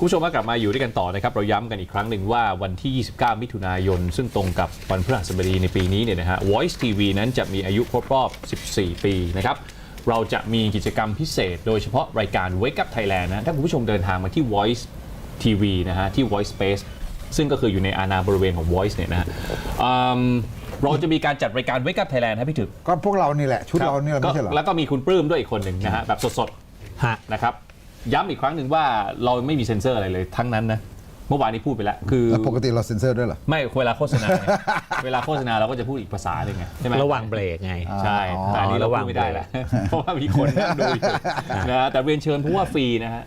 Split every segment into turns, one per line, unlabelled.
คุณผู้ชมก็กลับมาอยู่ด้วยกันต่อนะครับ เราย้ำกันอีกครั้งหนึ่งว่าวันที่ 29 มิถุนายน ซึ่งตรงกับวันพฤหัสบดีในปีนี้เนี่ยนะฮะ Voice TV นั้นจะมีอายุครบรอบ 14 ปีนะครับเราจะมีกิจกรรมพิเศษ โดยเฉพาะรายการ Wake Up Thailand นะถ้าคุณผู้ชมเดินทางมาที่ Voice TV นะฮะที่ Voice Space ซึ่งก็คืออยู่ในอาณาบริเวณของ Voice เนี่ยนะฮะอืมเราจะมีการจัดรายการ Wake Up Thailand ให้พี่ถึก
ก็พวกเรานี่แหละชุดเรานี่แหละไม่ใช่เหรอ
แล้วก็มีคุณปลื้มด้วยอีกคนหนึ่งนะฮะแบบสดๆ
ฮะ
นะครับ ย้ำอีกครั้งหนึ่งว่าเราไม่มีเซ็นเซอร์อะไรเลยทั้งนั้นนะเมื่อวานนี้พูดไปแล้วคือ
แล้วปกติเราเซ็นเซอร์ด้วยเหรอ
ไม่เวลาโฆษณาเนี่ยเวลาโฆษณาเราก็จะพูดอีกภาษาหนึ่งไงใช่ไหม
ระหว่างเบรกไง
อ่า
ใช่
อ๋อ
แต่อันนี้เรา
ระห
พู
ว่าง
ดไม่ได้แล้วเพราะว่ามีคนนั่งดูอยู่นะฮะแต่เรียนเชิญผู้ว่าฟรีนะฮะ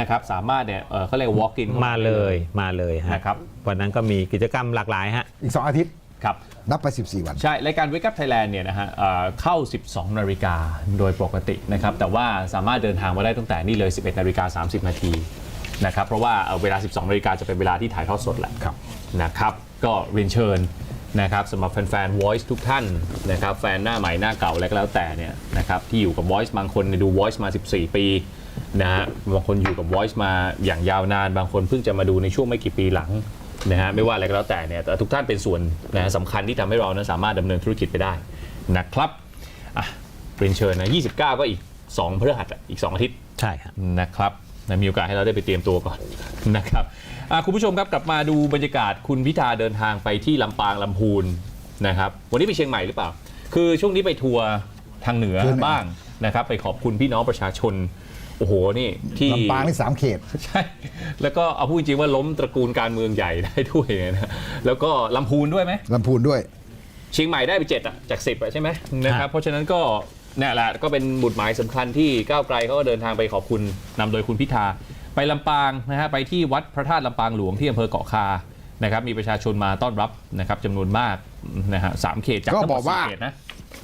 นะครับสามารถเนี่ยเอ่อเขาเรียก walk in
มาเลยมาเลยฮะ
นะครับ
วันนั้นก็มีกิจกรรมหลากหลายฮะ
อีก 2 อาทิตย์
ครับ
นับไป 14 วัน
ใช่ รายการ Wake Up Thailand เนี่ยนะฮะเอ่อเข้า 12 นาฬิกาโดยปกตินะครับ แต่ว่าสามารถเดินทางมาได้ตั้งแต่นี่เลย 11 นาฬิกา 30 นาทีนะครับ เพราะว่าเอ่อเวลา 12 นาฬิกาจะเป็นเวลาที่ถ่ายทอดสดแหละ
ครับ
นะครับ ก็เรียนเชิญนะครับสำหรับแฟนๆ Voice ทุกท่านนะครับ แฟนหน้าใหม่หน้าเก่าอะไรก็แล้วแต่เนี่ยนะครับที่อยู่กับ Voice บางคนเนี่ยดู Voice มา 14 ปีนะฮะบางคนอยู่กับ Voice มาอย่างยาวนาน บางคนเพิ่งจะมาดูในช่วงไม่กี่ปีหลัง นะฮะไม่ว่าอะไรก็แล้วแต่เนี่ยแต่ทุกท่านเป็นส่วนนะฮะสำคัญที่ทำให้เรานั้นสามารถดำเนินธุรกิจไปได้นะครับอะเรียนเชิญนะ29 ก็อีก2พฤหัสอะอีก 2 อาทิตย์
ใช่ฮะ
นะครับนะมีโอกาสให้เราได้ไปเตรียมตัวก่อน นะครับอะคุณผู้ชมครับกลับมาดูบรรยากาศคุณพิธาเดินทางไปที่ลำปางลำพูนนะครับวันนี้ไปเชียงใหม่หรือเปล่า คือช่วงนี้ไปทัวร์ทางเหนือ
เชียงใหม่
บ้างนะครับไปขอบคุณพี่น้องประชาชน โอ้โหนี่ที่
ลำปางนี่3เขต
ใช่ แล้วก็เอาพูดจริงๆว่าล้มตระกูลการเมืองใหญ่ได้ด้วยนะแล้วก็ลำพูนด้วยไหม
ลำพูนด้วย
เชียงใหม่ได้ไปเจ็ดอะจากสิบอะใช่ไหมนะครับเพราะฉะนั้นก็เนี่ยแหละก็เป็นบุตรหมายสำคัญที่ก้าวไกลเขาก็เดินทางไปขอบคุณนำโดยคุณพิธา ไปลำปางนะฮะไปที่วัดพระธาตุลำปางหลวงที่อำเภอเกาะคานะครับมีประชาชนมาต้อนรับนะครับจำนวนมากนะฮะสามเขตจาก
ก็
ทั้งหม
บอ
ด
กว่า
สี่เขตนะ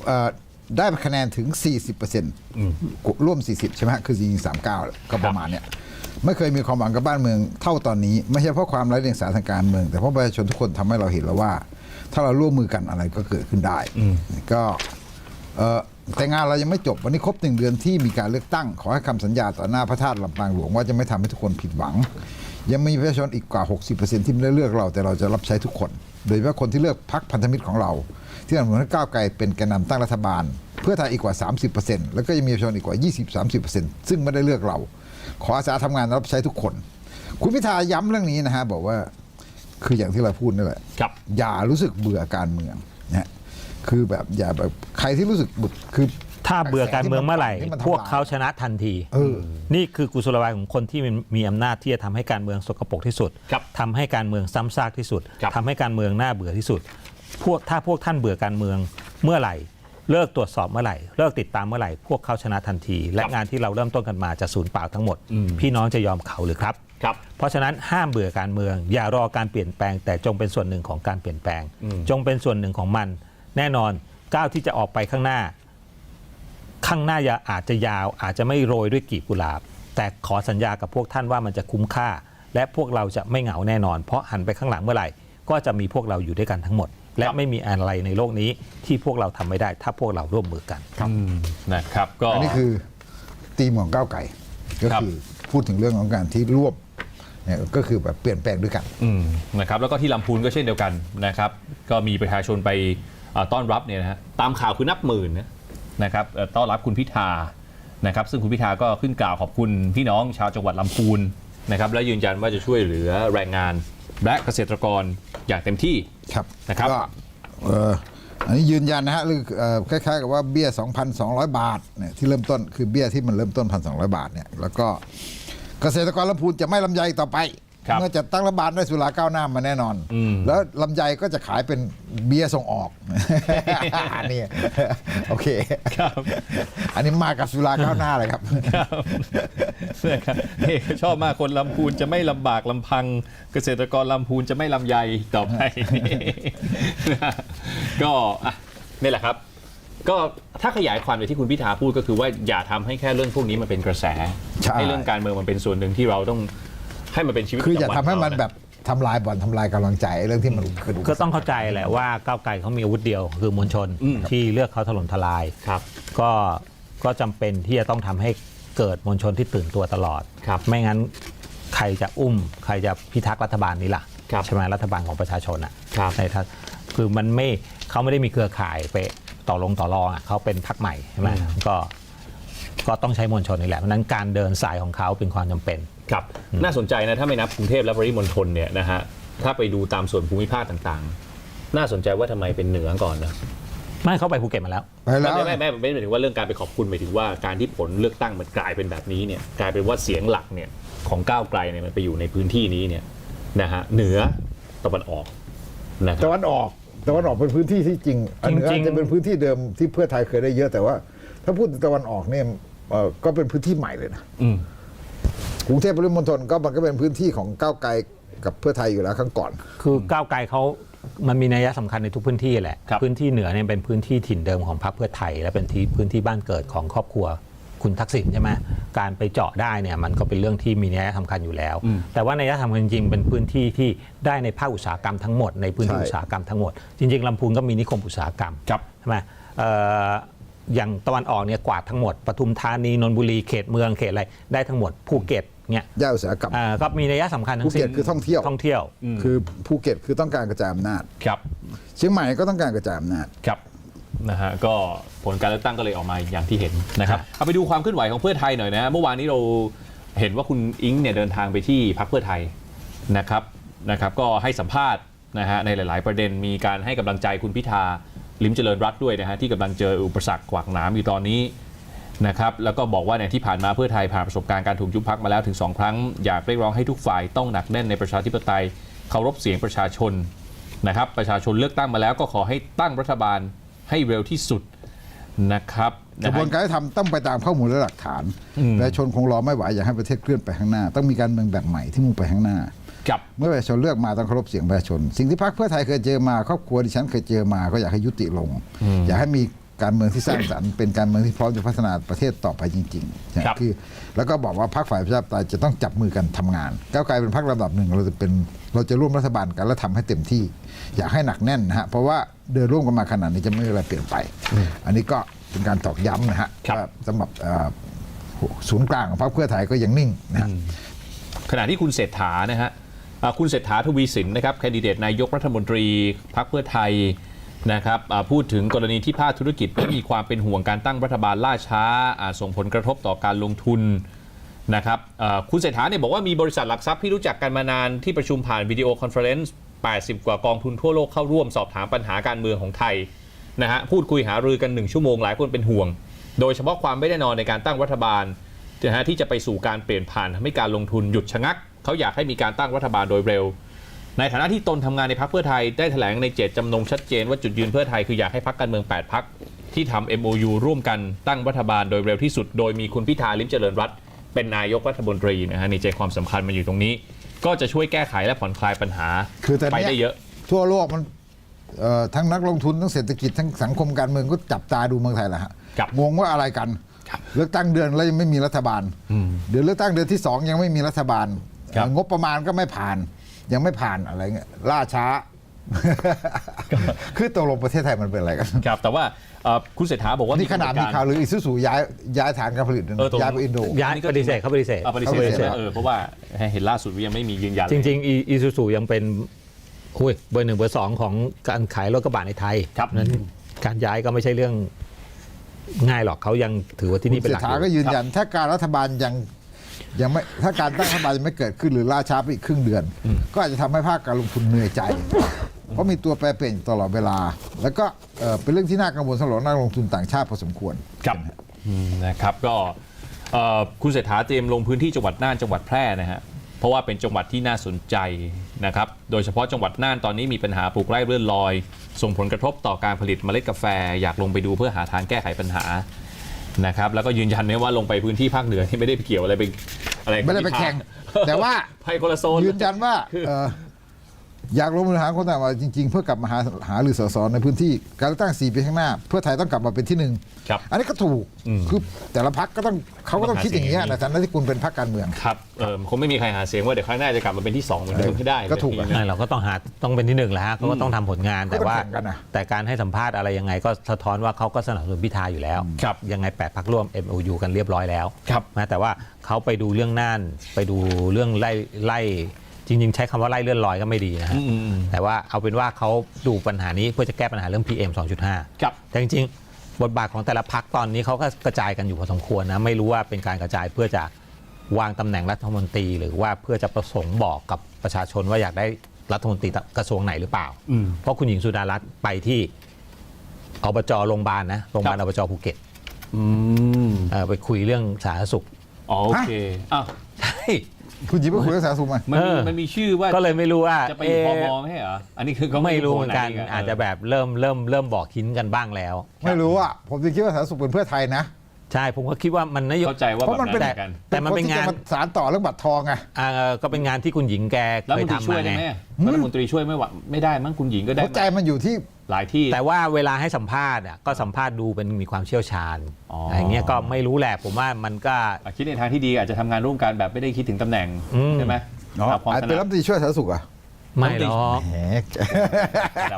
เอ่อ ได้คะแนนถึง 40%ร่วม 40 ใช่ไหมฮะคือจริงๆ39 ก็ประมาณเนี้ยไม่เคยมีความหวังกับบ้านเมืองเท่าตอนนี้ ไม่ใช่เพราะความไร้เดียงสาทางการเมือง แต่เพราะประชาชนทุกคนทำให้เราเห็นแล้วว่า ถ้าเราร่วมมือกันอะไรก็เกิดขึ้นได้ก็เอ่อแต่งานเรายังไม่จบวันนี้ครบหนึ่งเดือนที่มีการเลือกตั้ง ขอให้คำสัญญาต่อหน้าพระธาตุลำปางหลวงว่าจะไม่ทำให้ทุกคนผิดหวัง ยังมีประชาชนอีกกว่า 60%ที่ไม่ได้เลือกเรา แต่เราจะรับใช้ทุกคน โดยเฉพาะคนที่เลือกพรรคพันธมิตรของเรา ที่สนับสนุนให้ก้าวไกลเป็นแกนนำตั้งรัฐบาล เพื่อไทยอีกกว่า 30%แล้วก็ยังมีประชาชนอีกกว่า 20-30%ซึ่งไม่ได้เลือกเรา ขออาสาทำงานรับใช้ทุกคน คุณพิธาย้ำเรื่องนี้นะฮะบอกว่าคืออย่างที่เราพูดนั่นแหละ
ครับ
อย่ารู้สึกเบื่อการเมืองนะฮะคือแบบอย่าแบบใครที่รู้สึกเบื่อคือ
ถ้าเบื่อการเมืองเมื่อไหร่
ที่นทำ
พวกเขาชนะทันที
เออ
นี่คือกุศโลบายของคนที่มีอำนาจที่จะทำให้การเมืองสกปรกที่สุด
ครับ
ทำให้การเมืองซ้ำซากที่สุด
ครับ
ทำให้การเมืองน่าเบื่อที่สุด พวกถ้าพวกท่านเบื่อการเมืองเมื่อไหร่ เลิกตรวจสอบเมื่อไหร่ เลิกติดตามเมื่อไหร่ พวกเขาชนะทันที และงานที่เราเริ่มต้นกันมาจะสูญเปล่าทั้งหมด พี่น้องจะยอมเขาหรือครับ
ครับ
เพราะฉะนั้นห้ามเบื่อการเมือง อย่ารอการเปลี่ยนแปลง แต่จงเป็นส่วนหนึ่งของการเปลี่ยนแปลง จงเป็นส่วนหนึ่งของมัน แน่นอนก้าวที่จะออกไปข้างหน้า ข้างหน้าอย่าอาจจะยาวอาจจะไม่โรยด้วยกลีบกุหลาบ แต่ขอสัญญากับพวกท่านว่ามันจะคุ้มค่า และพวกเราจะไม่เหงาแน่นอน เพราะหันไปข้างหลังเมื่อไหร่ ก็จะมีพวกเราอยู่ด้วยกันทั้งหมด และ
ครับ
ไม่มีอะไรในโลกนี้ที่พวกเราทำไม่ได้ ถ้าพวกเราร่วมมือกัน
อืมนะครับก็
อันนี้คือตีมของก้าวไก่ก็
ครับ
คือพูดถึงเรื่องของการที่ร่วมเนี่ยก็คือแบบเปลี่ยนแปลงด้วยกัน
อืมนะครับแล้วก็ที่ลำพูนก็เช่นเดียวกันนะครับ ก็มีประชาชนไปเอ่อต้อนรับเนี่ยนะฮะตามข่าวคือนับหมื่นนะ นะครับเอ่อต้อนรับคุณพิธานะครับ ซึ่งคุณพิธาก็ขึ้นกล่าวขอบคุณพี่น้องชาวจังหวัดลำพูนนะครับ และยืนยันว่าจะช่วยเหลือแรงงานและเกษตรกรอย่างเต็มที่
ครับ
นะครับ
ก็เอ่ออันนี้ยืนยันนะฮะหรือเอ่อคล้ายๆกับว่าเบี้ย 2,200 บาทเนี่ยที่เริ่มต้นคือเบี้ยที่มันเริ่มต้น 1,200 บาทเนี่ยแล้วก็เกษตรกรลำพูนจะไม่ลำไยอีกต่อไป
ครับ
เมื่อจัดตั้งรัฐบาลได้สุราก้าวหน้ามาแน่นอน
อืม
แล้วลำไยก็จะขายเป็นเบียร์ส่งออกอันนี้โอเค
ครับ
อันนี้มากับสุราก้าวหน้าเลยครับ
ครับนะครับนี่ชอบมากคนลำพูนจะไม่ลำบากลำพัง เกษตรกรลำพูนจะไม่ลำไยต่อไปนะก็อะนี่แหละครับ ก็ถ้าขยายความไปที่คุณพิธาพูดก็คือว่าอย่าทำให้แค่เรื่องพวกนี้มันเป็นกระแส
ใช่
เรื่องการเมืองมันเป็นส่วนหนึ่งที่เราต้อง ให้มันเป็นชีวิต
คืออย่า
ประจำวัน
ทำให้มัน
เร
แบบทำลายบ่อนทำลายกำลังใจเรื่องที่มันคือ
ก็ต้องเข้าใจแหละว่าก้าวไกลเขามีอาวุธเดียวคือมวลชน
อืม
ที่เลือกเขาถล่มทลาย
ครับ
ก็ก็จำเป็นที่จะต้องทำให้เกิดมวลชนที่ตื่นตัวตลอด
ครับ
ไม่งั้นใครรจะอุ้ม ใครจะพิทักษ์รัฐบาลนี้ล่ะ
ครับ
ใช่ไหมรัฐบาลของประชาชนอะ
ครับ
ในทัศคือมันไม่เขาไม่ได้มีเครือข่ายไปต่อลงต่อรองอะเขาเป็นพรรคใหม่ใช่ไหมก็ก็ต้องใช้มวลชนนี่แหละเพราะฉะนั้นการเดินสายของเขาเป็นความจำเป็น
ครับน่าสนใจนะถ้าไม่นับกรุงเทพและปริมณฑลเนี่ยนะฮะถ้าไปดูตามส่วนภูมิภาคต่างๆ น่าสนใจว่าทำไมเป็นเหนือก่อนนะ
ไม่เขาไปภูเก็ตมาแล้ว
ไปแล้ว
ไม่ไม่ไม่ไม่ไม่หมายถึงว่าเรื่องการไปขอบคุณหมายถึงว่าการที่ผลเลือกตั้งมันกลายเป็นแบบนี้เนี่ยกลายเป็นว่าเสียงหลักเนี่ยของก้าวไกลเนี่ยมันไปอยู่ในพื้นที่นี้เนี่ยนะฮะเหนือตะวันออกนะค
ตะ
รับ
วันออกตะวันออกเป็นพื้นที่ที่จริงอันเหนือ
จริงๆ
อาจจะเป็นพื้นที่เดิมที่เพื่อไทยเคยได้เยอะแต่ว่า ถ้าพูดถึงตะวันออกเนี่ยเอ่อก็เป็นพื้นที่ใหม่เลยนะ
อืม
กรุงเทพปริมณฑลก็มันก็เป็นพื้นที่ของก้าวไกลกับเพื่อไทยอยู่แล้วครั้งก่อน
คือก้าวไกลเขามันมีนัยสำคัญในทุกพื้นที่แหละ
ครับ
พื้นที่เหนือเนี่ยเป็นพื้นที่ถิ่นเดิมของพรรคเพื่อไทย และเป็นที่พื้นที่บ้านเกิดของครอบครัวคุณทักษิณใช่ไหมการไปเจาะได้เนี่ยมันก็เป็นเรื่องที่มีนัยสำคัญอยู่แล้ว แต่ว่านัยสำคัญจริงๆเป็นพื้นที่ที่ได้ในภาคอุตสาหกรรมทั้งหมดในพื้นที่
ใช่
อุตสาหกรรมทั้งหมด จริง ๆลำพูนก็มีนิคมอุตสาหกรรม
ครับ
ใช่ไหมเอ่ออย่างตะวันออกเนี่ยกวาดทั้งหมดปทุมธานีนนทบุรีเขตเมืองเขตอะไรได้ทั้งหมดภูเก็ต เนี่ย
ย่าอุตสาหกรรม
อ่าก็มีนัยสำคัญทั้งสิ้น
ภูเก็ตคือท่องเที่ยว
ท่องเที่ยว
คือภูเก็ตคือต้องการกระจายอำนาจ
ครับ
เชียงใหม่ก็ต้องการกระจายอำนาจ
ครับนะฮะก็ผลการเลือกตั้งก็เลยออกมาอย่างที่เห็นนะครับ
ครับ
เอาไปดูความเคลื่อนไหวของเพื่อไทยหน่อยนะเมื่อวานนี้เราเห็นว่าคุณอิงเนี่ยเดินทางไปที่พรรคเพื่อไทยนะครับนะครับก็ให้สัมภาษณ์นะฮะในหลาย ๆ ประเด็นมีการให้กำลังใจคุณพิธาลิมเจริญรัตน์ด้วยนะฮะที่กำลังเจออุปสรรคขวากหนามอยู่ตอนนี้ นะครับแล้วก็บอกว่าเนี่ยที่ผ่านมาเพื่อไทยผ่านประสบการณ์การถูกยุบพักมาแล้วถึงสองครั้ง อยากเรียกร้องให้ทุกฝ่ายต้องหนักแน่นในประชาธิปไตยเคารพเสียงประชาชนนะครับประชาชนเลือกตั้งมาแล้วก็ขอให้ตั้งรัฐบาลให้เร็วที่สุดนะครับ
กระบวนการที่ทำต้องไปตามข้อมูลและหลักฐานประชาชนคงรอไม่ไหวอยากให้ประเทศเคลื่อนไปข้างหน้า ต้องมีการเมืองแบบใหม่ที่มุ่งไปข้างหน้า
กับ
เมื่อประชาชนเลือกมาต้องเคารพเสียงประชาชน สิ่งที่พรรคเพื่อไทยเคยเจอมาครอบครัวดิฉันเคยเจอมาก็อยากให้ยุติลง อยากให้มี การเมืองที่สร้างสรรค์เป็นการเมืองที่พร้อมจะพัฒนาประเทศต่อไปจริงๆนะครับคือแล้วก็บอกว่าพรรคฝ่ายประชาธิปไตยจะต้องจับมือกันทำงานก้าวไกลเป็นพรรคระดับหนึ่งเราจะเป็นเราจะร่วมรัฐบาลกันและทำให้เต็มที่ อยากให้หนักแน่นนะฮะเพราะว่าเดินร่วมกันมาขนาดนี้จะไม่มีอะไรเปลี่ยนไป อันนี้ก็เป็นการตอกย้ำนะฮะ
ครับ
ว่าสำหรับเอ่อศูนย์กลางของพรรคเพื่อไทยก็ยังนิ่งนะฮะ
ขณะที่คุณเศรษฐานะฮะอ่าคุณเศรษฐาทวีสินนะครับแคนดิเดตนายกรัฐมนตรีพรรคเพื่อไทย นะครับพูดถึงกรณีที่ภาคธุรกิจไม่มีความเป็นห่วงการตั้งรัฐบาลล่าช้าส่งผลกระทบต่อการลงทุนนะครับคุณเศรษฐาเนี่ยบอกว่ามีบริษัทหลักทรัพย์ที่รู้จักกันมานานที่ประชุมผ่านวิดีโอคอนเฟอเรนซ์ 80 กว่ากองทุนทั่วโลกเข้าร่วมสอบถามปัญหาการเมืองของไทยนะฮะพูดคุยหารือกันหนึ่งชั่วโมงหลายคนเป็นห่วง โดยเฉพาะความไม่แน่นอนในการตั้งรัฐบาลนะฮะที่จะไปสู่การเปลี่ยนผ่านทำให้การลงทุนหยุดชะงัก เขาอยากให้มีการตั้งรัฐบาลโดยเร็ว ในฐานะที่ตนทำงานในพรรคเพื่อไทยได้แถลงในเจตจำนงชัดเจนว่าจุดยืนเพื่อไทยคืออยากให้พรรคการเมือง 8พรรคที่ทำ MOU ร่วมกันตั้งรัฐบาลโดยเร็วที่สุด โดยมีคุณพิธาลิมเจริญรัตน์เป็นนายกรัฐมนตรีนะฮะในใจความสำคัญมันอยู่ตรงนี้ ก็จะช่วยแก้ไขและผ่อนคลายปัญหา
คือตอน
ไป
เนี้ย
ได้เยอะ
ทั่วโลกมันเอ่อทั้งนักลงทุนทั้งเศรษฐกิจทั้งสังคมการเมืองก็จับตาดูเมืองไทยแหละฮะ
ครับ
งงว่าอะไรกัน
ครับ
เลือกตั้งเดือนแล้วยังไม่มีรัฐบาล เดือนเลือกตั้งเดือนที่สองยังไม่มีรัฐบาล
ครับ
เอ่องบประมาณก็ไม่ผ่าน ยังไม่ผ่านอะไรเงี้ยล่าช้า คือตกลงประเทศไทยมันเป็นอะไรกัน
ครับ แต่ว่าเอ่อคุณเศรษฐาบอกว่า
นี่ขนาดมีข่าวหรืออิซุสุย้ายย้ายฐานการผลิตนะ
เออตกลง
ย้ายไปอินโด
ย้ายปฏิเสธเขาปฏิเสธ
เอาปฏิเสธ
เอาปฏิเสธ
เออเพราะว่าเห็นล่าสุดว่ายังไม่มียืนยัน
จริงๆอีซูซูยังเป็นหุยเบอร์หนึ่งเบอร์สองของการขายรถกระบะในไทย
ครับ
นั้นการย้ายก็ไม่ใช่เรื่องง่ายหรอกเขายังถือว่าที่นี่เป็น
เศร
หลั
ษ
ก
ฐา
อยู่
ก็ยืนยัน ถ้าการรัฐบาลยัง ยังไม่ถ้าการตั้งรัฐบาลยังไม่เกิดขึ้นหรือล่าช้าไปอีกครึ่งเดือน ก็อาจจะทำให้ภาคการลงทุนเหนื่อยใจ เพราะมีตัวแปรเปลี่ยนอยู่ตลอดเวลา แล้วก็เอ่อเป็นเรื่องที่น่ากังวลสำหรับนักลงทุนต่างชาติพอสมควร
ครับอืมนะครับก็เอ่อคุณเศรษฐาเตรียมลงพื้นที่จังหวัดน่านจังหวัดแพร่นะฮะเพราะว่าเป็นจังหวัดที่น่าสนใจนะครับโดยเฉพาะจังหวัดน่านตอนนี้มีปัญหาปลูกไร่เลื่อนลอย ส่งผลกระทบต่อการผลิตเมล็ดกาแฟ อยากลงไปดูเพื่อหาทางแก้ไขปัญหา นะครับแล้วก็ยืนยันเนี่ยว่าลงไปพื้นที่ภาคเหนือที่ไม่ได้ไปเกี่ยวอะไรไปอะไรกับ
ไม่ได้ไป
พิธา
แข่ง แต่ว่า
ไปคนละโซน
ยืนยันว่าเอ่อ อยากลงมือหาคนต่างว่าจริง ๆ เพื่อกลับมาหาหาหรือสสในพื้นที่การเลือกตั้งสี่ปีข้างหน้า เพื่อไทยต้องกลับมาเป็นที่หนึ่ง
ครับ
อันนี้ก็ถูก
อืม
คือแต่ละพักก็ต้องเขาก็ต้องคิดอย่างนี้ย
ต้องหา
ในฐานะที่คุณเป็นพักการเมือง
ครับเออคงไม่มีใครหาเสียงว่าเดี๋ยวครั้งหน้าจะกลับมาเป็นที่สองเหมือนเดิมให้ได้
ก็ถูกอะ
ทีนึง
ไม่เราก็ต้องหาต้องเป็นที่หนึ่งแหละฮะเขาก็ต้องทำผลงาน
ก็
แต่
ต้อง
ว่า
แข่งกันนะ
แต่การให้สัมภาษณ์อะไรยังไงก็สะท้อนว่าเขาก็สนับสนุนพิธาอยู่แล้ว
ครับ
ยังไงแปดพักร่วม MOU กันเรียบร้อยแล้ว
ครับ
นะแต่ว่าเขาไปดูเรื่องน่านไปดูเรื่องไล่ไล่จ ริง ๆ ใช้คำว่าไล่เลื่อนลอยก็ไม่ดีนะฮะ
อืมอืมอืม
แต่ว่าเอาเป็นว่าเขาดูปัญหานี้เพื่อจะแก้ปัญหาเรื่อง PM 2.5
ครับ
แต่จริงๆ บทบาทของแต่ละพักตอนนี้เขาก็กระจายกันอยู่พอสมควรนะ ไม่รู้ว่าเป็นการกระจายเพื่อจะวางตำแหน่งรัฐมนตรี หรือว่าเพื่อจะประสงค์บอกกับประชาชนว่าอยากได้รัฐมนตรีกระทรวงไหนหรือเปล่า
อืม
เพราะคุณหญิงสุดารัตน์ไปที่อบจโรงพยาบาลนะโรงพยาบาล
ครับ
อบจภูเก็ต
อืม
เอ่อไปคุยเรื่องสาธารณสุข
อ๋อโอเคอ้าว
ใช่
คุณหยิบไปคุยกับสาธารณสุขมา
มันมี
เออ
มันมีชื่อว่า
ก็เลยไม่รู้ว่า
จะไปอยู่พ
เอ๊ะ
มไม่ใช่เหรออันนี้คือเขา
ไม่รู้เหมือนกัน
โผล่ไห
อาจจะแบบเริ่มเริ่มเริ่มบอกหินกันบ้างแล้ว
ไม่รู้อะผมจะคิดว่าสาธารณสุขเป็นเพื่อไทยนะ
ใช่ผมก็คิดว่ามันนโย
เข้าใจว่า
เพ
แบบ
ราะมันเป็น
นั้นเหมือนกัน
แต่มันเป็นงาน
คที่จะมสารต่อเรื่องบัตรทองไง
อ่าก็เป็นงานที่คุณหญิงแก
แล้ว
เคย
มันจะ
ทำ
ช่วย
มา
ได้
ไง
ไหมรัฐมนตรีช่วยไม่ไหวไม่ได้มั้งคุณหญิงก็ได้
หัวใจมันอยู่ที่
หลายที่
แต่ว่าเวลาให้สัมภาษณ์อะก็สัมภาษณ์ดูเป็นมีความเชี่ยวชาญ
อ๋ออ
อะไรเงี้ยก็ไม่รู้แหละผมว่ามันก็
อะคิดในทางที่ดีอาจจะทำงานร่วมกันแบบไม่ได้คิดถึงตำแหน่ง
อืม
ใช่ไหม
อ๋อ
เอาความ
อาจ
ถ
เป็น
นั
รั
ด
ฐมนตรีช่วยสาธารณสุขอะ
ไม่หรอก
แหม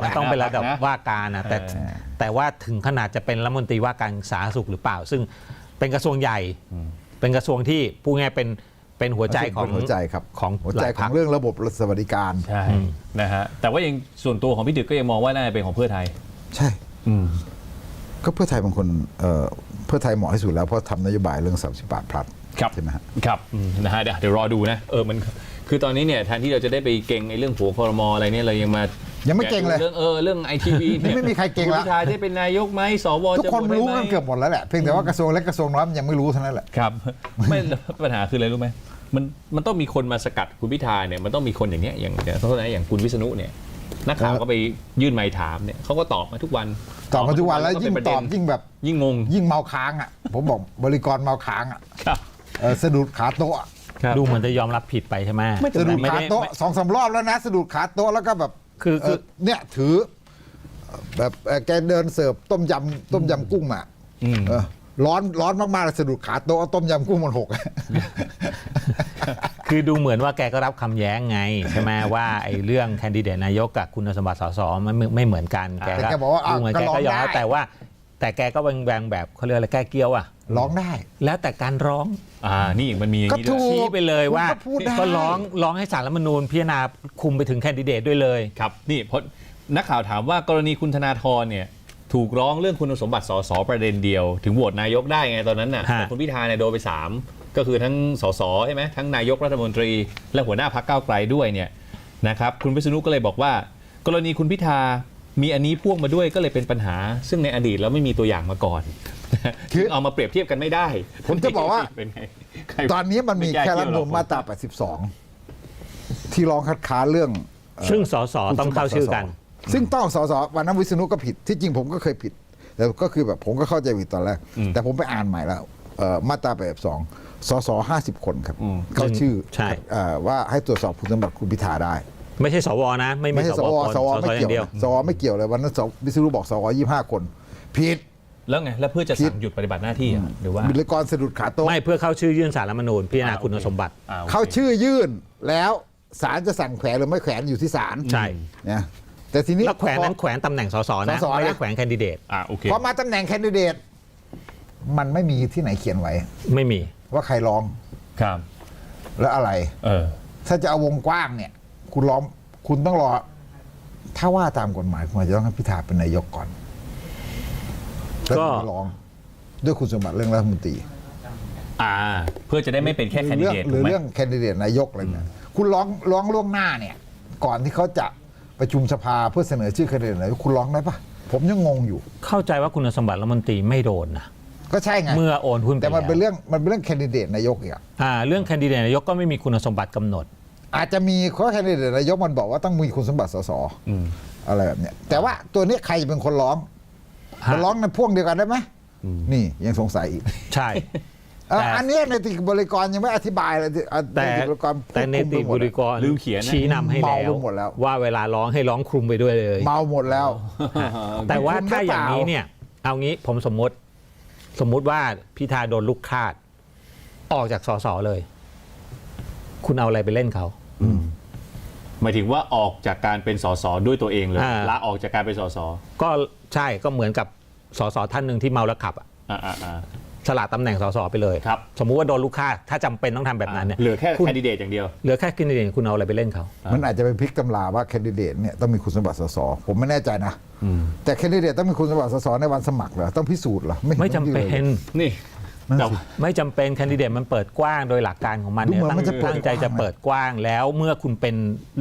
มันต้องเป็นระดับ
นะ
ว่าการนะแต่
เออ
แต่ว่าถึงขนาดจะเป็นรัฐมนตรีว่าการสาธารณสุขหรือเปล่า ซึ่งเป็นกระทรวงใหญ่ เป็นกระทรวงที่พูดง่ายๆเป็นเป็นหัวใจของ
เป็นหัวใจครับ
ของ
หัว
ห
ใจ
ลาย
ข
พร
อ
รค
งเรื่องระบบสวัสดิการ
ใช่นะฮะแต่ว่ายังส่วนตัวของพี่ดึกก็ยังมองว่าน่าจะเป็นของเพื่อไทย
ใช่
อืม
ก็เพื่อไทยบางคนเอ่อเพื่อไทยเหมาะที่สุดแล้วเพราะทำนโยบายเรื่อง 30 บาทพลัด
ครับ
ใช่ไหมฮะ
ครับอืมนะฮะเดี๋ยวเดี๋ยวรอดูนะเออมัน คือตอนนี้เนี่ยแทนที่เราจะได้ไปเก่งในเรื่องหัวคอรมออะไรเนี่ยเรายังมา
ยังไม่เก่งเลย
เรื่องเออเรื่องไอทีวี
ไม่มีใครเก่งละ
พิธาจะเป็นนายกไหมสว
ทุก
จะ
คน
โหวตได้
รู้
ไหม
กันเกือบหมดแล้วแหละเพียงแต่ว่ากระทรวงเล็กกระทรวงน้อยมันยังไม่รู้เท่านั้นแหละ
ครับ ไม่ปัญหาคืออะไรรู้ไหมมันมันต้องมีคนมาสกัดคุณพิธาเนี่ยมันต้องมีคนอย่างเนี้ยอย่างอย่างเท่าไหร่อย่างคุณวิษณุเนี่ยนักข่าวก็ไปยื่นไมค์ถามเนี่ยเขาก็ตอบมาทุกวัน
ตอบมาทุกวันแล้ว
ก็
ยิ่
เป็
ง
นประ
ต
เด็
อนบยิ่งแบบ
ยิ่งงง
ยิ่งเมาค้างอะ ผมบอกบริกรเมาค้างอะ
ครับ
เออสะดุดขาโต๊ะอะ
ดูเหมือนจะยอมรับผิดไปใช่ไหม
ไม่
สะดุด
ไม่
ขา
ได้
โต๊ะ
ไม่
สองสามรอบแล้วนะสะดุดขาโต๊ะแล้วก็แบบ
คือคือ
เเนี่ยถือ แบบเอ่อแกเดินเสิร์ฟต้มยำต้มยำกุ้งอะ
อืม
เออร้อนร้อนมากๆเลยสะดุดขาโต๊ะต้มยำกุ้งมันหก
คือดูเหมือนว่าแกก็รับคำแย้งไง ใช่ไหมว่าไอ้เรื่องแคนดิเดตนายกกับคุณสมบัติสสมันไม่ไม่เหมือนกันแก
แต่แกบอกว่าอะ
ดูเหมือน
ก็
แก
ร้อง
ก็ยอมรับ
ได้
แต่ว่า แต่แกก็แบงแบงแบบเขาเรียกอะไรแก้เกี้ยวอะ
ร้องได้
แล้วแต่การร้อง
อ่านี่มันมีอย่างนี้
ก็ถู
ด้วย
ก
ชี้ไปเลยว่า
คุณก็พูดได้
ก็ร้องร้องให้สารรัฐธรรมนูญพิจารณาคุมไปถึงแคนดิเดตด้วยเลย
ครับนี่เพราะนักข่าวถามว่ากรณีคุณธนาธรเนี่ยถูกร้องเรื่องคุณสมบัติสสประเด็นเดียว ถึงโหวตนายกได้ไงตอนนั้นน่ะ
ฮะ
แต่คุณพิธาเนี่ยโดนไป 3 ก็คือทั้งสสใช่ไหมทั้งนายกรัฐมนตรี และหัวหน้าพรรคก้าวไกลด้วยเนี่ยนะครับคุณวิษณุก็เลยบอกว่า กรณีคุณพิธา มีอันนี้พ่วงมาด้วยก็เลยเป็นปัญหา ซึ่งในอดีตเราไม่มีตัวอย่างมาก่อน
คือ
เอามาเปรียบเทียบกันไม่ได้
ผมจะบอกว่า
เป็นไงใคร
ตอนนี้มันมี
ไก้
แค่รัฐธรรมนูญ
เกี่ยวหรอก
มาตรา 82 ที่ร้องคัดค้านเรื่องเอ่อ
ซึ่งสสต้องเข้าชื่อกัน
ซึ่งต้องสสวันนั้นวิษณุก็ผิดที่จริงผมก็เคยผิด แต่ก็คือแบบผมก็เข้าใจผิดตอนแรกแต่ผมไปอ่านใหม่แล้วเอ่อมาตราแบบสองสสห้าสิบคนครับเข้าชื่อ
ใช่
เอ่อว่าให้ตรวจสอบคุณสมบัติคุณพิธาได้
ไม่ใช่สวนะ ไม่มี
ไม่ใช่
ส
ส
ว
ว
คน
สว
ส
ไม่
อ
เกี่
ย่างเดี
ย
ยวว
สวไม่เกี่ยวเลยวันนั้นสวิษณุบอกสวยี่ห้าคนผิด
แล้วไง แล้วเพื่อจะสั่งหยุดปฏิบัติหน้าที่เหรอหรือว่า
บิลกรสะดุดขาโต๊ะ
ไม่เพื่อเข้าชื่อยื่นสารรัฐธรรมนูญพิจารณา
อ่า
คุณ
โอเค
สมบัติ
อ่โอค
เข้าชื่อยื่นแล้วศาลจะสั่งแขวนหรือไม่แขวนอยู่ที่ศาล
ใช่
เนี่ยแต่ทีนี้
แล้วแขวนนั้น
พอ
แขวนตำแหน่งสสนะ
สสนะ
ไม่ได้แขวนแคนดิเดต
อ่าโอเค
พอมาตำแหน่งแคนดิเดต มันไม่มีที่ไหนเขียนไว้
ไม่มี
ว่าใครร้อง
ครับ
และอะไร
เออ
ถ้าจะเอาวงกว้างเนี่ย คุณร้องคุณต้องรอ ถ้าว่าตามกฎหมายคุณอาจจะต้องให้พิธาเป็นนายกก่อนแล้วถึงมาร้อง ด้วยคุณสมบัติเรื่องรัฐมนตรี
อ่า เพื่อจะได้ไม่เป็นแค่
ห
แค
รื
น
อ
ดิ
เรื่อง
เดต
หรือ
ถูกไหม
เรื่องแคนดิเดตนายกอะไรเนี่ยคุณร้องร้องล่วงหน้าเนี่ย ก่อนที่เขาจะประชุมสภาเพื่อเสนอชื่อแคนดิเดตนายกคุณร้องได้ปะผมยังงงอยู่
เข้าใจว่าคุณสมบัติรัฐมนตรีไม่โดนนะ
ก็ใช่ไง
เมื่อโอนหุ้นไป
แต่มันเป็น
แล้ว
เรื่องมันเป็นเรื่องแคนดิเดตนายกอีกอะ
อ่าเรื่องแคนดิเดตนายกก็ไม่มีคุณสมบัติกำหนด
อาจจะมีข้อแคนดิเดตนายกมันบอกว่าต้องมีคุณสมบัติสส
อืม
อะไรแบบเนี้ยแต่ว่าตัวนี้ใครจะเป็นคนร้อง
ฮะ
มันร้องในพ่วงเดียวกันได้ไหมนี่ยังสงสัยอีก
ใช่
เอ่อ
แต่
อันเนี้ยในติบริกรยังไม่อธิบายเลยอะ
แต่
ในติบริกร
แต่เนติบริกร
ลืมเขียนนะ
ชี้นำให้
เมา
แล้ว
ไปหมดแล้ว
ว่าเวลาร้องให้ร้องคลุมไปด้วยเลย
เมาหมดแล้ว
แต่ว่า
คุณ
ถ้า
ไม่
อย่างนี้
เปล่า
เนี่ย เอางี้ผมสมมติ สมมุติว่าพิธาโดนลูกคาด ออกจากสสเลย คุณเอาอะไรไปเล่นเขา
หมายถึงว่าออกจากการเป็นสสด้วยตัวเองเลย
อ่า
ลาออกจากการเป็นสส
ก็ใช่ก็เหมือนกับสสท่านหนึ่งที่เมาแล้วขับอะ
อ่าอ่าอ่า
สละตำแหน่งสสไปเลย
ครับ
สมมุติว่าโดนลูกคาดถ้าจำเป็นต้องทำแบบนั้นเนี่ย
เหลือแค่
คุณ
แคนดิเดตอย่างเดียว
เหลือแค่กินเดนคุณเอาอะไรไปเล่นเขา
มันอาจจะเป็นพลิกตำราว่าแคนดิเดตเนี่ยต้องมีคุณสมบัติสสผมไม่แน่ใจนะแต่แคนดิเดตต้องมีคุณสมบัติสสในวันสมัครเหรอต้องพิสูจน์เหรอเห็น
ไม่จำ
ต้องยื่
เป็น
ลย
นี่
นั่น
แต่
สิ
ไม่จำเป็นแคนดิเดตมันเปิดกว้างโดยหลักการของมันเนี่ย
ดูเหมือน
ตั้ง
มันจะเปิด
ตั้งใจจะ
กว้างนะ
เปิดกว้างแล้วเมื่อคุณเป็น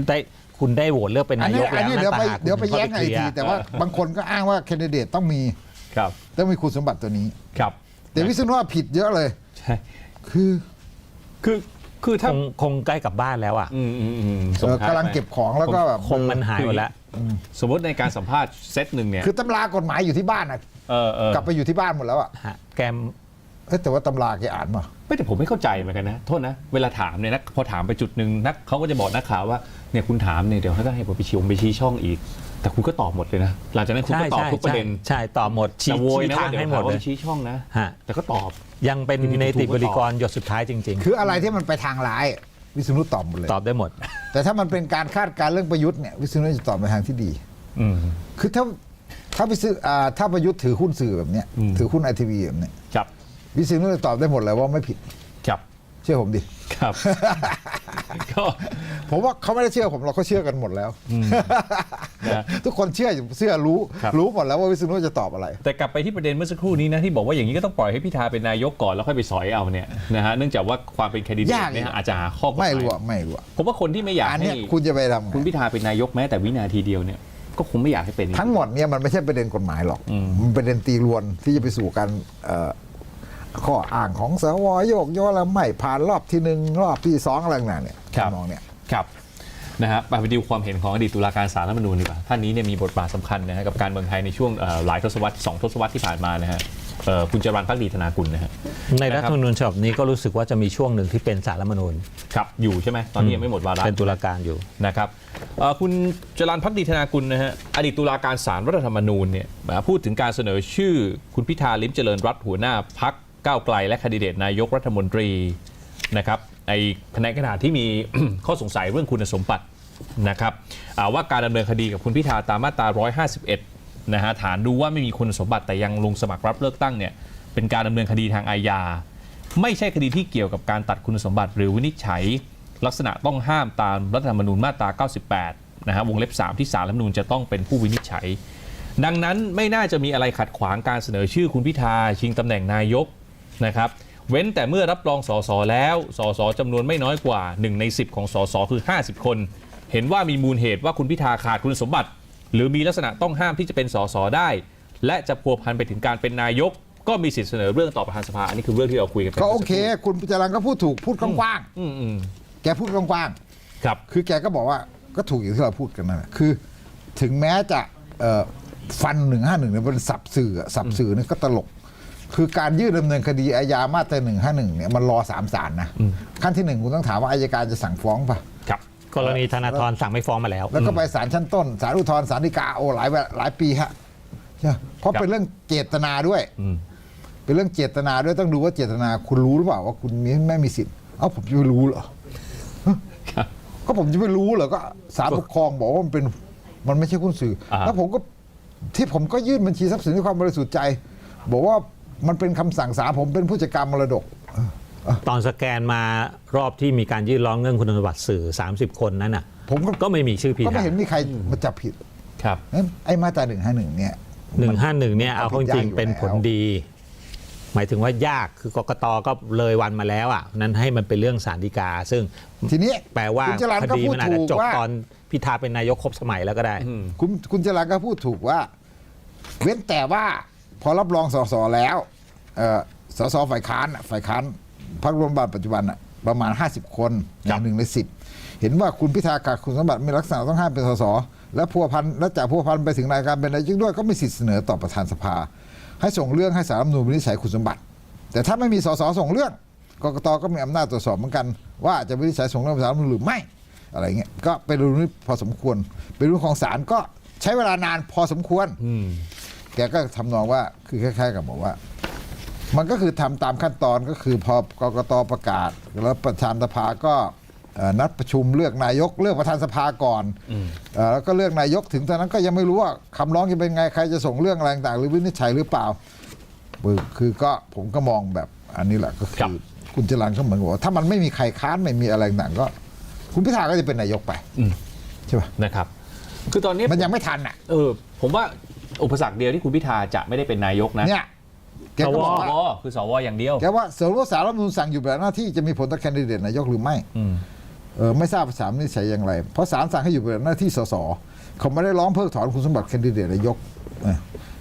ได้คุณได้โหวตเลือกเป็น
อัน
นาย
นี้
ก
อัน
แล้ว
นี้
นั่
เดี๋ยวนไป
ต่างหาก
เดี๋ยวไป
คุณ
แย้ง
เข้า
ไอ้
เคลี
ที
ยร์
แต่ว่าบางคนก็อ้างว่าแคนดิเดตต้องมี
ครับ
ต้องมีคุณสมบัติตัวนี้
ครับ
แต่วิศนุว่าผิดเยอะเลย
ใช่
คือ
คือคือ
ค
ถ้าง
คงใกล้กลับบ้านแล้วอะ
อืมอืมอืม
เออ
ส่ท้าย
กำลัง
ไป
เก็บของแล้วก็แบบ
คงมันหายหมดแล้ว
สมมติในการสัมภาษณ์เซตหนึ่งเนี่ย
คือตำรากฎหมายอยู่ที่บ้านอะ
เออเออก
ลับไปอยู่ที่บ้านหมดแล้วอะ
ฮะแกม
เอ้ยแต่ว่าตำราแกอ่านมา
ไม่แต่ผมไม่เข้าใจเหมือนกันนะ โทษนะ เวลาถามเนี่ยนะพอถามไปจุดหนึ่งนักเขาก็จะบอกนักข่าวว่าเนี่ยคุณถามเนี่ยเดี๋ยวเขาจะให้ผมไปชี้ผมไปชี้ช่องอีก แต่คุณก็ตอบหมดเลยนะ หลังจากนั้นคุณ
ใช่
ก็ตอบ
ใช่
ทุกประเด็น
ใช่ตอบหมดชี้
แต่โวย
ชี้
นะ
ทา
ว่างเดี๋ยว
ให้หม
หา
ด
ว่า
เล
ไป
ย
ชี้ช่องนะ
ฮะ
แต่ก็ตอบ
ยังเป็น
ผิดๆ
เนติ
ถูกๆก็
บริกร
ตอบ
หยดสุดท้ายจริง
คืออะไรที่มันไปทางร้ายวิศนุตอบหมดเลย
ๆ ตอบได้หมด
แต่ถ้ามันเป็นการคาดการณ์เรื่องประยุทธ์เนี่ยวิศนุจะตอบในทางที่ดี
อืม
คือถ้าถ้าไปซื้ออ่าถ้าประยุทธ์ถือหุ้นสื่อแบบเนี้ย
อืม
ถือหุ้นไอทีวีแบบเนี้ย
ครับ
วิศนุจะตอบได้หมดเลยว่าไม่ผิด
ครับ
เชื่อผมดิ
ครับ ก็
ผมว่าเขาไม่ได้เชื่อผมเราก็เชื่อกันหมดแล้ว
นะ
ทุกคนเชื่ออยู่เชื่อรู้
ครับ
รู้หมดแล้วว่าวิศนุจะตอบอะไร
แต่กลับไปที่ประเด็นเมื่อสักครู่นี้นะที่บอกว่าอย่างนี้ก็ต้องปล่อยให้พิธาเป็นนายกก่อนแล้วค่อยไปสอยเอาเนี่ยนะฮะเนื่องจากว่าความเป็นแคนดิเดต
ยาก
เนี่ย
อีก
อาจจะหาข้อกฎห
ไม่
มาย
รู้อะไม่รู้อะ
ผมว่าคนที่ไม่อยาก
อัน
ให้
เนี้ยคุณจะไปทำไง
คุณพิธาเป็นนายกแม้แต่วินาทีเดียวเนี่ยก็คงไม่อยากให้เป็น
ทั้งหมดเนี่ยมันไม่ใช่ประเด็นกฎหมายหรอก
อืม
มันเป็นประเด็นตีรวนที่จะไปสู่การเอ่อ ข้ออ้างของสวโยกโยแล้วไม่ผ่านรอบที่หนึ่งรอบที่สองอะไรต่างๆเนี่ยทำนองเนี่ย
ครับนะฮะไปดูความเห็นของอดีตตุลาการศาลรัฐธรรมนูญดีกว่าท่านนี้เนี่ยมีบทบาทสำคัญนะฮะกับการเมืองไทยในช่วงเอ่อหลายทศวรรษสองทศวรรษที่ผ่านมานะฮะเอ่อคุณจรัญพักดีธนากุลนะฮะ
ในรัฐธรรมนูญฉบับนี้ก็รู้สึกว่าจะมีช่วงหนึ่งที่เป็นสารรัฐธรรมนูญ
ครับ อยู่ใช่ไหมตอนนี้ยังไม่หมดวาระ
เป็นตุลาการอยู่
นะครับเอ่อคุณจรัญพักดีธนากุลนะฮะอดีตตุลาการศาลรัฐธรรมนูญเนี่ยมาพูดถึงการเสนอชื่อคุณพิธาลิ้มเจริญรัตน์หัวหน้าพัก ก้าวไกลและคดิเดตนายกรัฐมนตรีนะครับในในขณะที่มี ข้อสงสัยเรื่องคุณสมบัตินะครับว่าการดำเนินคดีกับคุณพิธาตามมาตรา 151 นะฮะฐานดูว่าไม่มีคุณสมบัติแต่ยังลงสมัครรับเลือกตั้งเนี่ยเป็นการดำเนินคดีทางอาญา ไม่ใช่คดีที่เกี่ยวกับการตัดคุณสมบัติหรือวินิจฉัย ลักษณะต้องห้ามตามรัฐธรรมนูญมาตรา 98 นะฮะวงเล็บ 3 ที่สารรัฐธรรมนูญจะต้องเป็นผู้วินิจฉัย ดังนั้นไม่น่าจะมีอะไรขัดขวางการเสนอชื่อคุณพิธาชิงตำแหน่งนายก นะครับเว้นแต่เมื่อรับรองสสแล้วสสจำนวนไม่น้อยกว่า 1 ใน 10 ของสสคือ 50 คน เห็นว่ามีมูลเหตุว่าคุณพิธาขาดคุณสมบัติ หรือมีลักษณะต้องห้ามที่จะเป็นสสได้ และจะพัวพันไปถึงการเป็นนายก ก็มีสิทธิเสนอเรื่องต่อประธานสภาอันนี้คือเรื่องที่เราคุยกันไป
ก็โอเค คุณจรังก็พูดถูกพูดกว้าง
อืมอืม
ๆแกพูดกว้าง
ครับ
ๆคือแกก็บอกว่าก็ถูกอย่างที่เราพูดกันนั่นแหละคือ ถึงแม้จะเอ่อฟันหนึ่งห้าหนึ่งเนี่ยเป็นสับสื่ออะสับสื่อเนี่ยก็ตลก คือการยื่นดำเนินคดีอาญามาตราหนึ่งห้าหนึ่งเนี่ยมันรอสามศาลนะ ขั้นที่หนึ่งคุณต้องถามว่าอายการจะสั่งฟ้องป่ะ
ครับ
กรณีธนาธรสั่งไม่ฟ้องมาแล้ว
แล้วก็ไปศาลชั้นต้นศาลอุทธรณ์ศาลฎีกาโอ้หลายแบบหลายปีฮะใช่ไหมเพราะ
ครับ
เป็นเรื่องเจตนาด้วย
อืม
เป็นเรื่องเจตนาด้วยต้องดูว่าเจตนาคุณรู้หรือเปล่าว่าคุณมีไม่มีสิทธิ์เอ้าผมจะไม่รู้เหรอ
ครับ
ก็ผมจะไม่รู้เหรอก็ศาลปกครองบอกว่ามันเป็นมันไม่ใช่หุ้นสื่ออาแล้วผมก็ที่ผมก็ยื่นบัญชีทรัพย์สินด้วยความบริสุทธิ์ใจ บอกว่า มันเป็นคำสั่งศาลผมเป็นผู้จัดการมรดก
ตอนสแกนมารอบที่มีการยื่นร้องเรื่องคุณสมบัติสื่อ 30 คนนั้นน่ะ
ผมก็
ก็ไม่มีชื่อพิ
ก็ไม่
ธา
เห็นมีใครมาจับผิด
ครับ
งั้นไอ้มาตราหนึ่งห้าหนึ่งเนี่ย
หนึ่งห้าหนึ่งเนี่ย
มัน
เอาเข้าจริง
ผิดยากอยู่
เป็นผล
แล้ว
ดี หมายถึงว่ายากคือกกตก็เลยวันมาแล้วอะนั้นให้มันเป็นเรื่องสารดีกา ซึ่ง
ทีนี้
แปลว่า
คุณจรัญ
ค
ก็
ดี
พูด
มันอาจ
ถู
จะ
ก
จบ
ว่า
ตอนพิธาเป็นนายกครบสมัยแล้วก็ได้
คุณคุณจรัญก็พูดถูกว่า เว้นแต่ว่า พอรับรองสสแล้วเอ่อ สสฝ่ายค้านน่ะฝ่ายค้านพรรครวมรัฐบาลปัจจุบันน่ะประมาณ 50 คนอย่างหนึ่งในสิบเห็นว่าคุณพิธาขาดคุณสมบัติมีลักษณะต้องห้ามเป็นสสและพัวพันและจากพัวพันไปถึงรายการเป็นนายกด้วยก็มีสิทธิเสนอต่อประธานสภา ให้ส่งเรื่องให้สารรัฐธรรมนูญวินิจฉัยคุณสมบัติ แต่ถ้าไม่มีสสส่งเรื่องกกตก็มีอำนาจตรวจสอบเหมือนกัน ว่าจะวินิจฉัยส่งเรื่องไปศาลรัฐธรรมนูญหรือไม่อะไรเงี้ยก็เป็นรุ่นนี้พอสมควร เป็นรุ่นของศาลก็ใช้เวลานานพอสมควร
อืม
แกก็ทำนองว่าคือคล้ายๆ กับบอกว่า มันก็คือทำตามขั้นตอนก็คือพอกกตประกาศ แล้วประธานสภาก็เอ่อนัดประชุมเลือกนายกเลือกประธานสภาก่อนเอ่อแล้วก็เลือกนายกถึงตอนนั้นก็ยังไม่รู้ว่าคำร้องจะเป็นไงใครจะส่งเรื่องอะไรต่างๆหรือวินิจฉัยหรือเปล่าคือคือก็ผมก็มองแบบอันนี้แหละก็คื
ครั
อบคุณจรันก็เหมือนกับว่าถ้ามันไม่มีใครค้านไม่มีอะไรต่างๆก็ คุณพิธาก็จะเป็นนายกไป
อืม
ใช่ป่ะ
นะครับ คือตอนนี้
มันยังไม่ทันอะ
เออผมว่าอุปสรรคเดียวที่คุณพิธาจะไม่ได้เป็นนายกนะ
เนี่ย แกก็บอก
ส
ว่า
วคือสวอย่างเดียว
แกว่าสมมติว่าสารรัฐธรรมนูญสั่งอยู่แบบหน้าที่จะมีผลต่อแคนดิเดตนายกหรือไม่
อืม
เออไม่ทราบภาษามนิจฉัยอย่างไร เพราะศาลสั่งให้อยู่แบบหน้าที่สสเขาไม่ได้ร้องเพิกถอนคุณสมบัติแคนดิเดตนายกเออ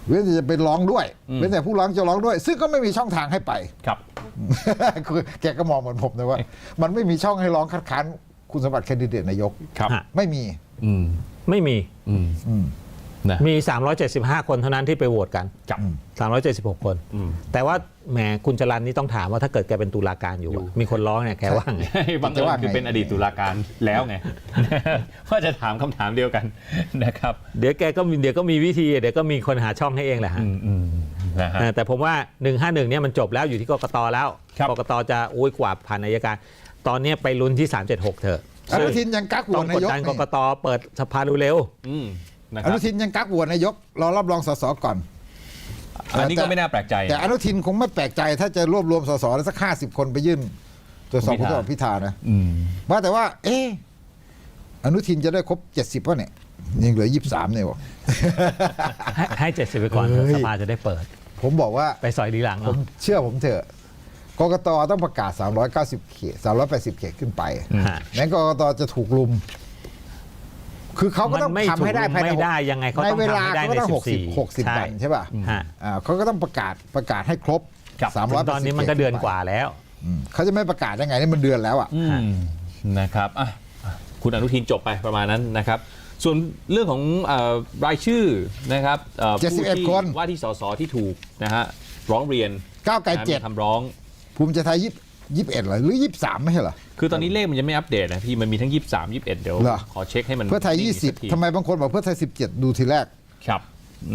เว้นแต่จะเป็นร้องด้วย
อืม
เว้นแต่ผู้ร้องจะร้องด้วย ซึ่งก็ไม่มีช่องทางให้ไป
ครับ
คือแกก็มองเหมือนผมนะว่า มันไม่มีช่องให้ร้องคัดค้านคุณสมบัติแคนดิเดตนายก
ครับ
ฮะ
ไม่มี
อืม
ไม่มี
อืม
อืม
นะ
มี 375 คนเท่านั้นที่ไปโหวตกัน
จับ
376 คน
อืม
แต่ว่าแหมคุณจรันนี่ต้องถามว่าถ้าเกิดแกเป็นตุลาการอยู่
อยู่
อะมีคนร้องเนี่ยแกว่าไง
บางเอิญคือเป็นอดีตตุลาการแล้วไงว่าจะถามคำถามเดียวกันนะครับ
เดี๋ยวแกก็มีเดี๋ยวก็มีวิธี เดี๋ยวก็มีคนหาช่องให้เองแหละฮะ
อืมอืมนะฮะ
เออแต่ผมว่า 151เนี่ยมันจบแล้วอยู่ที่กกตแล้ว
ครับ
กกตจะโอ้ยกว่าผ่านอายการ ตอนเนี้ยไปลุ้นที่ 376 เถอะ
อนุทินยังกักโหว
ต้อ
ต
ง
นาก
ด
ยก
ดันก
นี่
กตเปิดสภาเร็ว
อืม นะค
อ
รับ
นุทินยังกักโหวตนายกรอรับรองสสก่อน
อันนี้ก็ไม่น่าแปลกใจ
แต่อนุทินคงไม่แปลกใจ ถ้าจะรวบรวมสสแล้วสักห้าสิบคนไปยื่นตรวจสอบ
พิ
คุณ
ธา
สมบัติพิธานะ
อืม
ว่าแต่ว่า เอออนุทินจะได้ครบเจ็ดสิบป่ะเนี่ยยังเหลือยี่สิบสามเนี่ยบอก
ๆให้ให้70ไปก่อนเถอะ
เฮ้ย
สภาจะได้เปิด
ผมบอกว่า
ไปสอยดีหลัง
ผ
เนาะ
มเชื่อผมเถอะ กกตต้องประกาศ 390 เขต 380 เขตขึ้นไป
ฮะ
งั้นกกตจะถูกลุม คือเขาก็ต้อง
มันไม่
ทำให้ได้
ถูกลุม
ภายใน
ไม่ได้ยังไงเขา
ใน
ต้อง
เวลา
ทำให้ได้
เขาก็ต้อง
ใน
หกสิบ
14
หกสิบ
ใช่
วันใช่ป่ะ
ฮะ
อ่าเขาก็ต้องประกาศประกาศให้ครบ
ครับ
สามร้อย
ตอนนี้มันก็เดือนกว่าแล้ว
เขาจะไม่ประกาศได้ไงนี่มันเดือนแล้วอะ
อืมนะครับอะคุณอนุทินจบไปประมาณนั้นนะครับ ส่วนเรื่องของเออรายชื่อนะครับอ่อผู้ที่
71คน
ว่าที่สสที่ถูกนะฮะร้องเรียน
ก้าวไกล
นะ
เจ็ด
มีคำร้อง
ภูมิใจไทยยี่ ยี่สิบเอ็ดเหรอหรือยี่สิบสามไม่ใช่เหรอ
คือตอนนี้เลขมันยังไม่อัปเดตนะพี่มันมีทั้ง 23 21 เดี๋ยว
เหรอ
ขอเช็คให้มัน
เพื่อไทย
นิ่ง
ยี่
ก
สิบ
สักที
ทำไมบางคนบอกเพื่อไทยสิบเจ็ดดูทีแรก
ครับ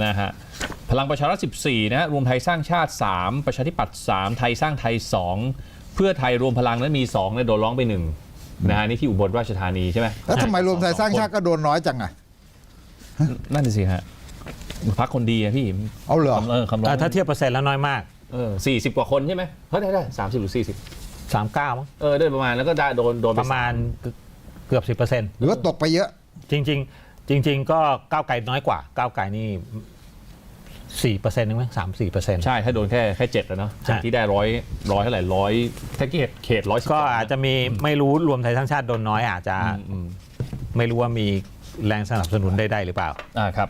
นะฮะพลังประชารัฐ14นะฮะรวมไทยสร้างชาติ 3 ประชาธิปัตย์3ไทยสร้างไทย 2 เพื่อไทยรวมพลังนั้นมี2เนี่ยโดนร้องไปหนึ่งนะฮะนี่ที่อุบลราชธานีใช่ไหม
แล้วทำไมรวมไทยสร้างชาติก็โดนน้อยจังอะ
นั่นน่ะสิฮะพักคนดีอะพี่
เอาเหรอ
คำเออคำร้อง
แต่ถ้าเทียบเปอร์เซ็นต์แล้วน้อยมาก
เออสี่สิบกว่าคนใช่ไหมเฮ้ยได้ได้สามสิบหรือ สี่สิบ
39มั้ง
เออได้ประมาณแล้วก็ได้โดนโดนไป
ระมาณเกือบ10%
หรือว่าตกไปเยอะ
จริงๆจริง ๆ ก็ก้าวไกลน้อยกว่าก้าวไกลนี่สี่เปอร์เซ็นต์นึงไหมสามสี่เปอร์เซ็นต์
ใช่ ถ้าโดนแค่แค่เจ็ดแล้วเนาะจาก
ฮะ
ที่ได้ร้อยร้อยเท่าไหร่ร้อยแค่เขตเขตร้อย
ก็อาจจะมีไม่รู้รวมไทยสร้างชาติโดนน้อยอาจจะไม่รู้ว่ามีแรงสนับสนุนได้ได้หรือเปล่า
อ่าครับ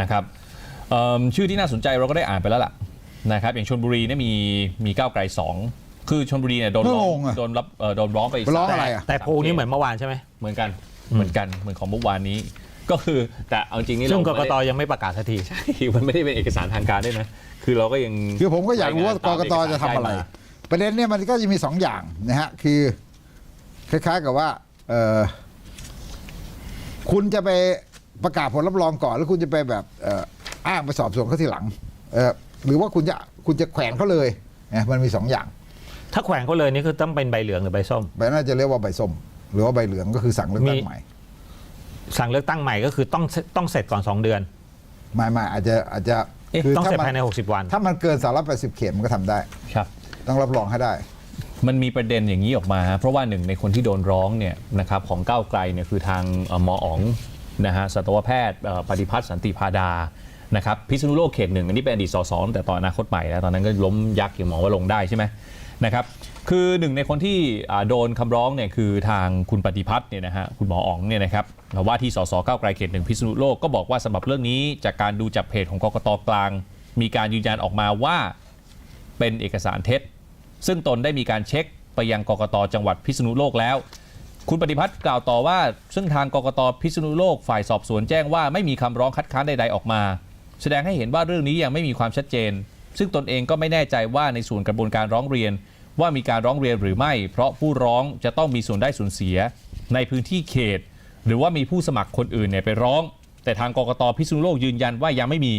นะครับเอิ่มชื่อที่น่าสนใจเราก็ได้อ่านไปแล้วล่ะนะครับอย่างชลบุรีเนี่ยมีมีก้าวไกลสอง คือชลบุรีเนี่ยโดนร้อง
งงอะ
โดนรับเอ่อโดนร้องไป
ร้อง
สาม
อะไรอะ
แต่โพลนี้เหมือนเมื่อวานใช่ไหม
เหมือนกันเหมือนกันเหมือนของเมื่อวานนี้ ก็คือแต่เอาจริงนี่
ซึ่งก
เรา
ก
ไม่
ต
ได้
ยังไม่ประกาศสักที
มันไม่ได้เป็นเอกสารทางการด้วยนะ คือเราก็ยัง
คือผมก็อยากรู้ว่ากกตจะทำอะไร ประเด็นเนี่ยมันก็จะมีสองอย่างนะฮะ คือ คล้ายๆกับว่าเออคุณจะไปประกาศผลรับรองก่อน แล้วคุณจะไปแบบเอ่ออ้างไปสอบสวนเขาทีหลังเออหรือว่าคุณจะคุณจะแขวนเขาเลยเนี่ยมันมีสองอย่าง
ถ้าแขวงเขาเลยนี่คือต้องเป็นใบเหลืองหรือใบส้ม
ใบน่าจะเรียกว่าใบส้ม หรือว่าใบเหลืองก็คือสั่งเลือกตั้ง
มี
ใหม่
สั่งเลือกตั้งใหม่ก็คือต้องต้องเสร็จก่อน 2 เดือน
ไม่ไม่อาจจะอาจจะ
เอ๊ะ
คือ
ต้อง
ถ้า
เสร็จ
มัน
ภายใน 60 วัน
ถ้ามันเกินสามร้อยแปดสิบเขตมันก็ทำได้
ครับ
ต้องรับรองให้ได้
มันมีประเด็นอย่างนี้ออกมาฮะเพราะว่าหนึ่งในคนที่โดนร้องเนี่ยนะครับของก้าวไกลเนี่ยคือทางเอ่อหมออ๋องนะฮะสัตวแพทย์เอ่อปฏิพัฒน์สันติพาดานะครับพิษณุโลกเขตหนึ่งอันนี้เป็นอดีตสสตั้งแต่ตอนอนาคตใหม่แล้วตอนนั้นก็ล้มยักษ์อย่างหมอว่าลงค์ได้ใช่ไหม นะครับคือหนึ่งในคนที่โดนคำร้องเนี่ยคือทางคุณปฏิพัฒน์เนี่ยนะฮะคุณหมออ๋องเนี่ยนะครับว่าที่สสก้าวไกลเขตหนึ่งพิษณุโลกก็บอกว่าสำหรับเรื่องนี้จากการดูจากเพจของกกตกลาง มีการยืนยันออกมาว่าเป็นเอกสารเท็จ ซึ่งตนได้มีการเช็คไปยังกกตจังหวัดพิษณุโลกแล้ว คุณปฏิพัฒน์กล่าวต่อว่า ซึ่งทางกกตพิษณุโลกฝ่ายสอบสวนแจ้งว่าไม่มีคำร้องคัดค้านใดๆออกมา แสดงให้เห็นว่าเรื่องนี้ยังไม่มีความชัดเจน ซึ่งตนเองก็ไม่แน่ใจว่าในส่วนกระบวนการร้องเรียน ว่ามีการร้องเรียนหรือไม่ เพราะผู้ร้องจะต้องมีส่วนได้ส่วนเสียในพื้นที่เขต หรือว่ามีผู้สมัครคนอื่นเนี่ยไปร้อง แต่ทางกกตพิษณุโลกยืนยันว่ายังไม่มี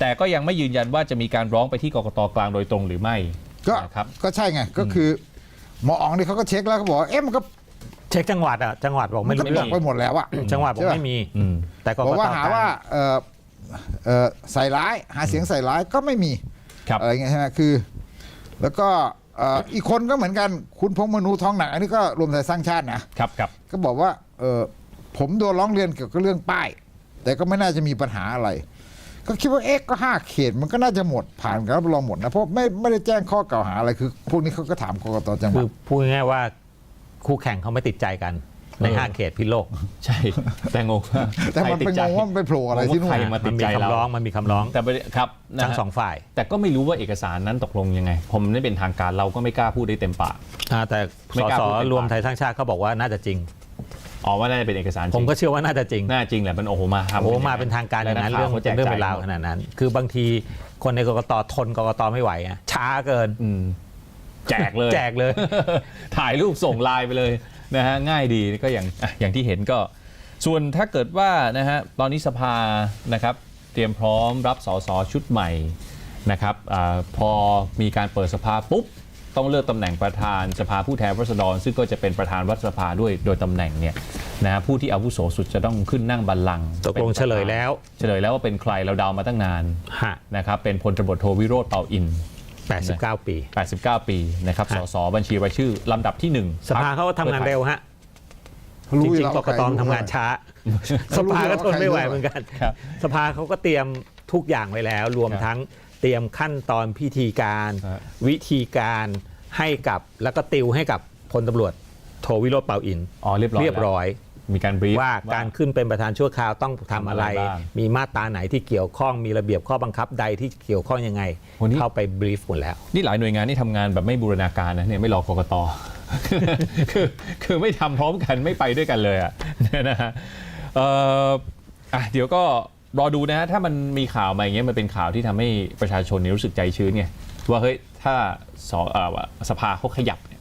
แต่ก็ยังไม่ยืนยันว่าจะมีการร้องไปที่กกตกลางโดยตรงหรือไม่
ก็
นะครับ
ก็ใช่ไงก็คือหมออ๋องนี่เขาก็เช็คแล้วเขาบอกว่าเอ๊ะมันก็
เช็คจังหวัดอะจังหวัดบอก
มั
ไม่
นก็
รู้
เลือกไปหมดแล้วอะ
จังหวัดบอก
ใช่ปะ
ไม่มี
อืม
แต่ก
บอก
ก
ว่า
ต
หาก
ลาง
ว่าเอ่อเอ่อใส่ร้ายหาเสียงใส่ร้ายก็ไม่มี
ครับ
อะไรเงี้ยใช่ไหมคือ แล้วก็ เอ่ออีกคนก็เหมือนกันคุณพงษ์มนูทองหนัก อันนี้ก็รวมไทยสร้างชาตินะ ครับ
ครับ
ก็บอกว่าเออผมโดนร้องเรียนเกี่ยวกับเรื่องป้าย แต่ก็ไม่น่าจะมีปัญหาอะไร ก็คิดว่าเอ๊ะก็ห้าเขตมันก็น่าจะหมดผ่านการรับรองหมดนะเพราะไม่ไม่ได้แจ้งข้อกล่าวหาอะไรคือ พวกนี้เขาก็ถามกกตจังหวั
คื
ด
อพูดง่ายๆว่าคู่แข่งเขาไม่ติดใจกัน ใน
เออ
ห้าเขตพิโลก
ใช่ แต่งงว่า
แต่มัน
ใคร
เป็น
ใจ
งงว่ามันไปโผล่อะไรที่นู่น
งงว่าใครมาติ
มั
ด
นมี
ใจเรา
คำร้องมันมีคำร้อง
แต่ประเด็นครับนะ
ทั้ง
ฮะ
สองฝ่าย
แต่ก็ไม่รู้ว่าเอกสารนั้นตกลงยังไง ผมไม่เป็นทางการเราก็ไม่กล้าพูดได้เต็มปาก
อ่าแต่
ไม่
ส
กล้า
ส
พูดเป็น
รวม
ปาก
ไทยสร้างชาติเขาบอกว่าน่าจะจริง
อ๋อว่าน่าจะเป็นเอกสารจ
ผ
ริ
ม
ง
ก็เชื่อว่าน่าจะจริง
น่าจริงแหละมันโอ้โหมาทำ
โอ้มาเป็นทางการอย่างนั้น
แล้
เรื่อง
วนักข่าวเขาแจก
เป็นเรื่อง
จ่าย
เป็นราวขนาดนั้น คือบางทีคนในกกตทนกกตไม่ไหวอะช้าเกิน
อืมแจกเลย
แจกเลย
ถ่ายรูปส่งไลน์ไปเลย นะฮะง่ายดีก็อย่างอะอย่างที่เห็นก็ ส่วนถ้าเกิดว่านะฮะตอนนี้สภานะครับ เตรียมพร้อมรับสสชุดใหม่นะครับอาพอมีการเปิดสภาปุ๊บต้องเลือกตำแหน่งประธานสภาผู้แทนราษฎร ซึ่งก็จะเป็นประธานรัฐสภาด้วยโดยตำแหน่งเนี่ยนะฮะผู้ที่อาวุโสสุดจะต้องขึ้นนั่งบัลลังก์
ตกลง
ป็นประธาน
เฉลยแล้ว
เฉลยแล้วว่าเป็นใครเราเดามาตั้งนาน
ฮะ
นะครับเป็นพลตำรวจโทวิโรธเปาอิน
89 ปี
89 ปีนะครับ
ฮะ
สสบัญชีรายชื่อลำดับที่หนึ่ง
สภาเขาก็ทำงานเร็วฮะ
เขา
จ
รู้อยู่
ริง
แล้ว
ๆกกตทำงานช้าส
เขารู้
ภา
อยู่
ก็
แล้ว
ทนไม่ไหว
ใครรู้
เหมือนกัน
ครับ
สภาเขาก็เตรียมทุกอย่างไว้แล้ว รวม
ครับ
ทั้งเตรียมขั้นตอนพิธีการ
ฮะ
วิธีการให้กับแล้วก็ติวให้กับพลตำรวจโทวิโรจน์เปาอิน
อ๋อเรียบร้อย
เรียบร้อย
มีการบรีฟ
ว่าการขึ้นเป็นประธานชั่วคราวต้องทำอะไร
ทำอะไรบ้าง
มีมาตราไหนที่เกี่ยวข้องมีระเบียบข้อบังคับใดที่เกี่ยวข้องยังไง
วันนี้
เข้าไปบรีฟหมดแล้ว
นี่หลายหน่วยงานที่ทำงานแบบไม่บูรณาการนะเนี่ยไม่รอกกตคือคือไม่ทำพร้อมกันไม่ไปด้วยกันเลยอะเนี่ยนะฮะเอ่ออะเดี๋ยวก็รอดูนะฮะถ้ามันมีข่าวมาอย่างเงี้ยมันเป็นข่าวที่ทำให้ประชาชนเนี่ยรู้สึกใจชื้นไงว่าเฮ้ยถ้าสเอ่อสภาเขาขยับเนี่ย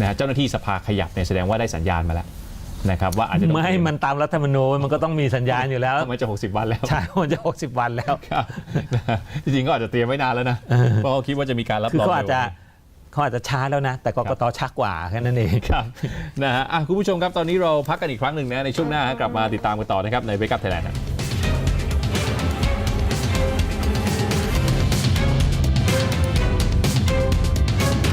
นะฮะเจ้าหน้าที่สภาขยับเนี่ยแสดงว่าได้สัญญาณมาแล้ว นะครับว่าอาจจะต้อง
ไม่มันตามรัฐธรรมนูญมันก็ต้องมีสัญญาณอยู่แล้ว
มันจะ 60 วันแล้ว
ใช่ มันจะ 60 วันแล้ว
ครับนะฮะจริงๆก็อาจจะเตรียมไว้นานแล้วนะ เพราะเขาคิดว่าจะมีการรับ
คือ
รอง
เขาอาจจะ
ร็ว
เขาอาจจะช้าแล้วนะ แต่กกตช้ากว่าแค่นั้นเอง
ครับนะฮะอะคุณผู้ชมครับตอนนี้เราพักกันอีกครั้งหนึ่งนะในช่วงหน้าฮะกลับมาติดตามกันต่อนะครับในเวกับไทยแลนด์